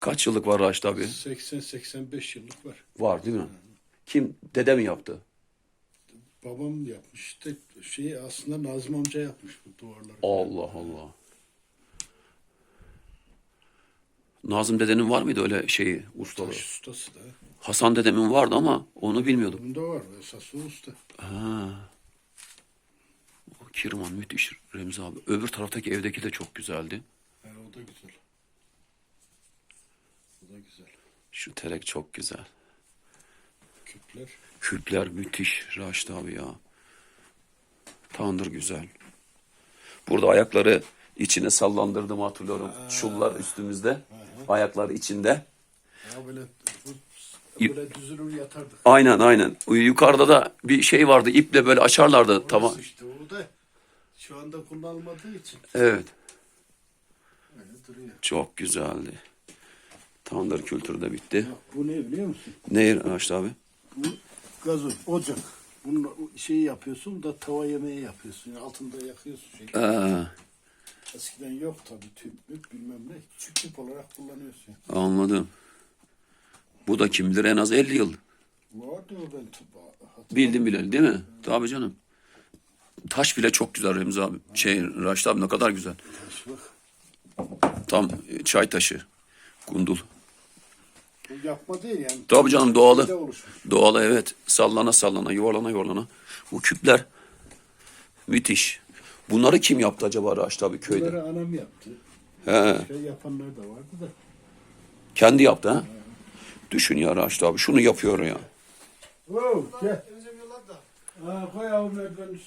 Kaç yıllık var Raşit abi? 80-85 yıllık var. Var değil mi? Kim? Dede mi yaptı? Babam yapmış. İşte şeyi aslında Nazım amca yapmış bu duvarları. Allah Allah. Nazım dedenin var mıydı öyle şeyi ustalığı? Taş ustası da. Hasan dedemin vardı ama onu bilmiyordum. Bunda var esası usta. Ha. O Kirman müthiş Remzi abi. Öbür taraftaki evdeki de çok güzeldi. Ha, o da güzel. Da güzel. Şu terek çok güzel. Küpler. Kürkler müthiş Raşit abi ya. Tandır güzel. Burada ayakları içine sallandırdım hatırlıyorum. Çullar üstümüzde. Ayaklar içinde. Ya böyle böyle düzülür yatardık. Aynen aynen. Yukarıda da bir şey vardı. iple böyle açarlardı. Tamam. Orası işte o da şu anda kullanılmadığı için Evet. öyle duruyor. Çok güzeldi. Tandır kültürü de bitti. Bu ne biliyor musun? Ne Raşit abi? Bu gazı, ocak. Bunun şeyi yapıyorsun da tava yemeği yapıyorsun. Yani altında yakıyorsun. Şey. Ee, Eskiden yok tabii tüp müp bilmem ne. Küçük tüp olarak kullanıyorsun. anladım. Bu da kim bilir en az 50 yıl. Vardı o ben tüp. Bildim bileli değil mi? Tabii canım. Taş bile çok güzel Remzi abi. Şey Raşit abi ne kadar güzel. Bak. Tam e, çay taşı. Gundul. Yapma değil yani. Tabii canım doğalı. Doğalı evet. Sallana sallana yuvarlana yuvarlana. Bu küpler müthiş. Bunları kim yaptı acaba Raşit abi köyde? Bunları anam yaptı. He, Şey yapanlar da vardı da. kendi yaptı ha? Düşün ya Raşit abi şunu yapıyor ya. Oo, gel. Ha, koy üstüne.